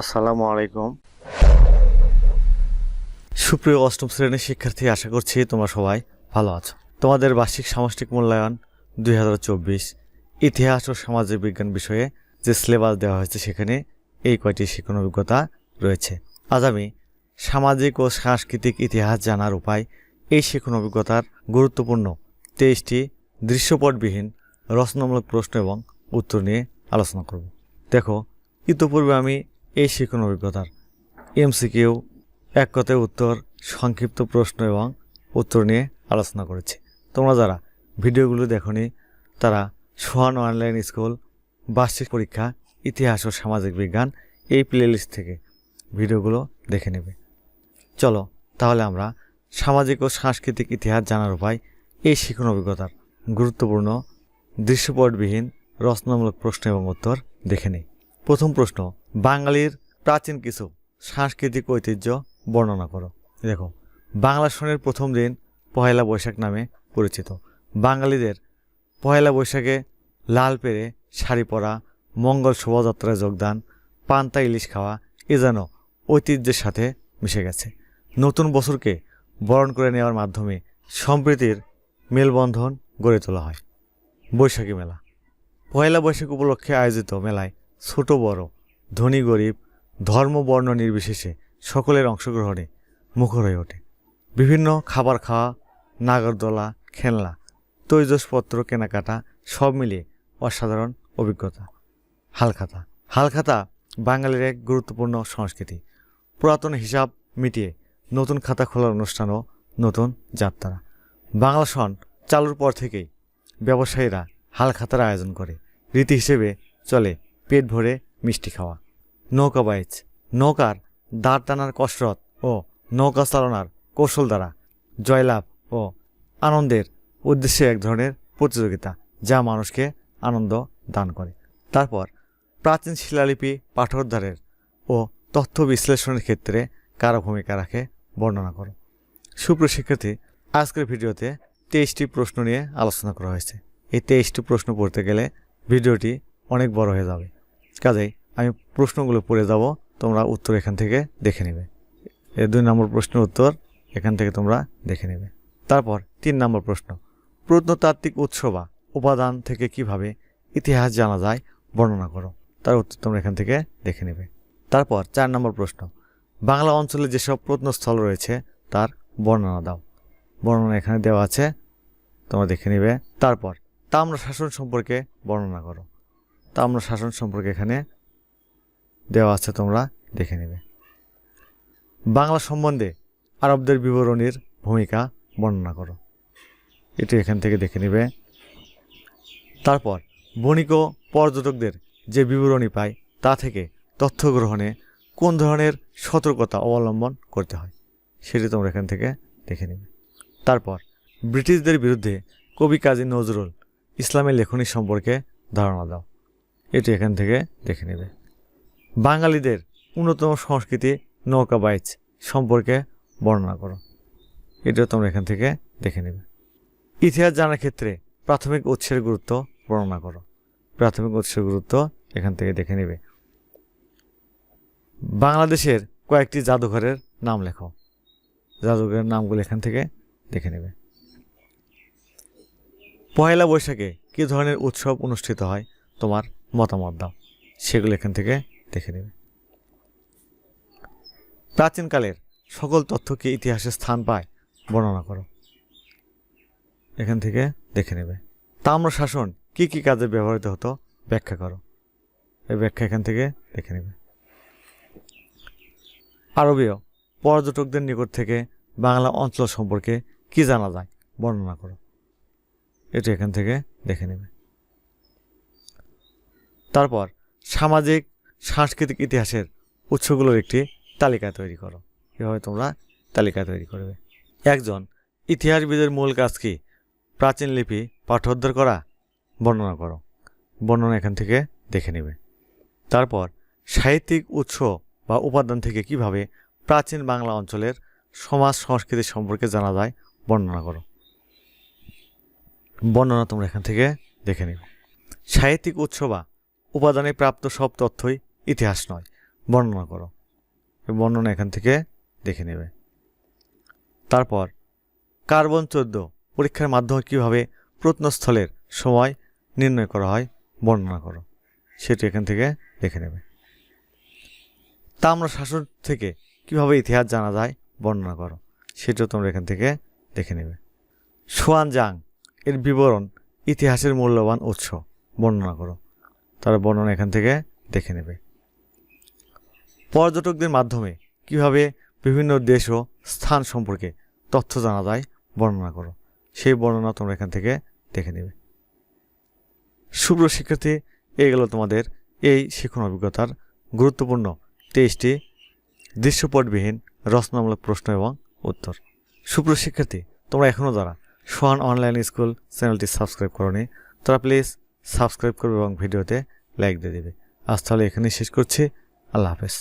আসসালামু আলাইকুম। সুপ্রিয় অষ্টম শ্রেণির শিক্ষার্থী, আশা করছি তোমরা সবাই ভালো আছো। তোমাদের বার্ষিক সামষ্টিক মূল্যায়ন দুই হাজার চব্বিশ, ইতিহাস ও সামাজিক বিজ্ঞান বিষয়ে যে সিলেবাস দেওয়া হয়েছে সেখানে এই কয়টি শিক্ষণ অভিজ্ঞতা রয়েছে। আজ আমি সামাজিক ও সাংস্কৃতিক ইতিহাস জানার উপায় এই শিক্ষণ অভিজ্ঞতার গুরুত্বপূর্ণ তেইশটি দৃশ্যপটবিহীন রচনামূলক প্রশ্ন এবং উত্তর নিয়ে আলোচনা করব। দেখো, ইতোপূর্বে আমি এই শিক্ষণ অভিজ্ঞতার। এমসিকিউ, এক কথায় উত্তর, সংক্ষিপ্ত প্রশ্ন এবং উত্তর নিয়ে আলোচনা করেছি। তোমরা যারা ভিডিওগুলো দেখনি, তারা সোহান অনলাইন স্কুল, বার্ষিক পরীক্ষা, ইতিহাস ও সামাজিক বিজ্ঞান এই প্লেলিস্ট থেকে ভিডিওগুলো দেখে নেবে। চলো, তাহলে আমরা সামাজিক ও সাংস্কৃতিক ইতিহাস জানার উপায় এই শিক্ষণ অভিজ্ঞতার গুরুত্বপূর্ণ, দৃশ্যপটবিহীন, রচনামূলক প্রশ্ন এবং উত্তর দেখে নিই। প্রথম প্রশ্ন বাঙালির প্রাচীন কিছু সাংস্কৃতিক ঐতিহ্য বর্ণনা করো। দেখো, বাংলা সনের প্রথম দিন পহেলা বৈশাখ নামে পরিচিত। বাঙালিদের পহেলা বৈশাখে লাল পেরে শাড়ি পরা, মঙ্গল শোভাযাত্রায় যোগদান, পান্তা ইলিশ খাওয়া এ যেন ঐতিহ্যের সাথে মিশে গেছে। নতুন বছরকে বরণ করে নেওয়ার মাধ্যমে সম্প্রীতির মেলবন্ধন গড়ে তোলা হয়। বৈশাখী মেলা। পয়লা বৈশাখ উপলক্ষে আয়োজিত মেলায় ছোট বড় ধনী, গরিব, ধর্ম, বর্ণ নির্বিশেষে সকলের অংশগ্রহণে মুখর হয়ে ওঠে। বিভিন্ন খাবার খাওয়া, নাগরদোলা, খেলনা, তৈজসপত্র, কেনাকাটা, সব মিলিয়ে অসাধারণ অভিজ্ঞতা। হালখাতা। হালখাতা বাঙালির এক গুরুত্বপূর্ণ সংস্কৃতি। পুরাতন হিসাব মিটিয়ে নতুন খাতা খোলার অনুষ্ঠানও নতুন যাত্রা। বাংলা সন চালুর পর থেকেই ব্যবসায়ীরা হালখাতার আয়োজন করে। রীতি হিসেবে চলে পেট ভরে মিষ্টি খাওয়া। নৌকা বাইচ। নৌকার দাঁড় টানার কসরত ও নৌকা চালনার কৌশল দ্বারা জয়লাভ ও আনন্দের উদ্দেশ্যে এক ধরনের প্রতিযোগিতা, যা মানুষকে আনন্দ দান করে। তারপর প্রাচীন শিলালিপি, পাঠোদ্ধারের ও তথ্য বিশ্লেষণের ক্ষেত্রে কারও ভূমিকা রাখে বর্ণনা করো। সুপ্রিয় শিক্ষার্থী, আজকের ভিডিওতে তেইশটি প্রশ্ন নিয়ে আলোচনা করা হয়েছে। এই তেইশটি প্রশ্ন পড়তে গেলে ভিডিওটি অনেক বড় হয়ে যাবে। কাজেই আমি প্রশ্নগুলো পড়ে যাব, তোমরা উত্তর এখান থেকে দেখে নেবে। এর দুই নম্বর প্রশ্নের উত্তর এখান থেকে তোমরা দেখে নেবে। তারপর তিন নম্বর প্রশ্ন, প্রত্নতাত্ত্বিক উৎস বা উপাদান থেকে কীভাবে ইতিহাস জানা যায় বর্ণনা করো। তার উত্তর তোমরা এখান থেকে দেখে নেবে। তারপর চার নম্বর প্রশ্ন, বাংলা অঞ্চলে যেসব প্রত্নস্থল রয়েছে তার বর্ণনা দাও। বর্ণনা এখানে দেওয়া আছে, তোমরা দেখে নেবে। তারপর তাম্র শাসন সম্পর্কে বর্ণনা করো। তাম্র শাসন সম্পর্কে এখানে দেওয়া আছে, তোমরা দেখে নেবে। বাংলা সম্বন্ধে আরবদের বিবরণীর ভূমিকা বর্ণনা করো। এটি এখান থেকে দেখে নেবে। তারপর, বণিক ও পর্যটকদের যে বিবরণী পায়, তা থেকে তথ্য গ্রহণে কোন ধরনের সতর্কতা অবলম্বন করতে হয়, সেটি তোমরা এখান থেকে দেখে নেবে। তারপর, ব্রিটিশদের বিরুদ্ধে কবি কাজী নজরুল ইসলামের লেখনী সম্পর্কে ধারণা দাও। এটি এখান থেকে দেখে নেবে। বাঙালিদের অন্যতম সংস্কৃতি নৌকা বাইচ সম্পর্কে বর্ণনা করো। এটিও তোমরা এখান থেকে দেখে নেবে। ইতিহাস জানার ক্ষেত্রে প্রাথমিক উৎসের গুরুত্ব বর্ণনা করো। প্রাথমিক উৎসের গুরুত্ব এখান থেকে দেখে নেবে। বাংলাদেশের কয়েকটি জাদুঘরের নাম লেখো। জাদুঘরের নামগুলো এখান থেকে দেখে নেবে। পয়লা বৈশাখে কী ধরনের উৎসব অনুষ্ঠিত হয় তোমার? মতামত দাও। সেগুলো এখান থেকে দেখে নেবে। প্রাচীনকালের সকল তথ্যকে ইতিহাসে স্থান পায়, বর্ণনা করো। এখান থেকে দেখে নেবে। তাম্র শাসন কি কি কাজে ব্যবহৃত হতো, ব্যাখ্যা করো। এই ব্যাখ্যা এখান থেকে দেখে নেবে। আরবীয় পর্যটকদের নিকট থেকে বাংলা অঞ্চল সম্পর্কে কি জানা যায়, বর্ণনা করো। এটি এখান থেকে দেখে নেবে। তারপর সামাজিক, সাংস্কৃতিক ইতিহাসের উৎসগুলোর একটি তালিকা তৈরি করো। এভাবে তোমরা তালিকা তৈরি করবে। একজন ইতিহাসবিদের মূল কাজ কি? প্রাচীন লিপি পাঠোদ্ধার করা, বর্ণনা করো। বর্ণনা এখান থেকে দেখে নেবে। তারপর সাহিত্যিক উৎস বা উপাদান থেকে কীভাবে প্রাচীন বাংলা অঞ্চলের সমাজ সংস্কৃতি সম্পর্কে জানা যায়, বর্ণনা করো। বর্ণনা তোমরা এখান থেকে দেখে নেবে। সাহিত্যিক উৎস বা উপাদানে প্রাপ্ত সব তথ্যই ইতিহাস নয়। বর্ণনা করো। বর্ণনা এখান থেকে দেখে নেবে। তারপর, কার্বন চোদ্দ পরীক্ষার মাধ্যমে কীভাবে প্রত্নস্থলের সময় নির্ণয় করা হয় বর্ণনা করো। সেটি এখান থেকে দেখে নেবে। তাম্র শাসন থেকে কীভাবে ইতিহাস জানা যায় বর্ণনা করো। সেটাও তোমরা এখান থেকে দেখে নেবে। সোয়ানজাং এর বিবরণ ইতিহাসের মূল্যবান উৎস। বর্ণনা করো। তার বর্ণনা এখান থেকে দেখে নেবে। পর্যটকদের মাধ্যমে কীভাবে বিভিন্ন দেশ ও স্থান সম্পর্কে তথ্য জানা যায় বর্ণনা করো। সেই বর্ণনা তোমরা এখান থেকে দেখে নেবে। শুভ্র শিক্ষার্থী এই গেল তোমাদের এই শিক্ষণ অভিজ্ঞতার গুরুত্বপূর্ণ তেইশটি দৃশ্যপটবিহীন রচনামূলক প্রশ্ন এবং উত্তর। শুভ্র শিক্ষার্থী তোমরা এখনও যারা সোহান অনলাইন স্কুল চ্যানেলটি সাবস্ক্রাইব করনি, তারা প্লিজ সাবস্ক্রাইব করবে এবং ভিডিওতে লাইক দিয়ে দেবে আজ তাহলে এখানেই শেষ করছি আল্লাহ হাফেজ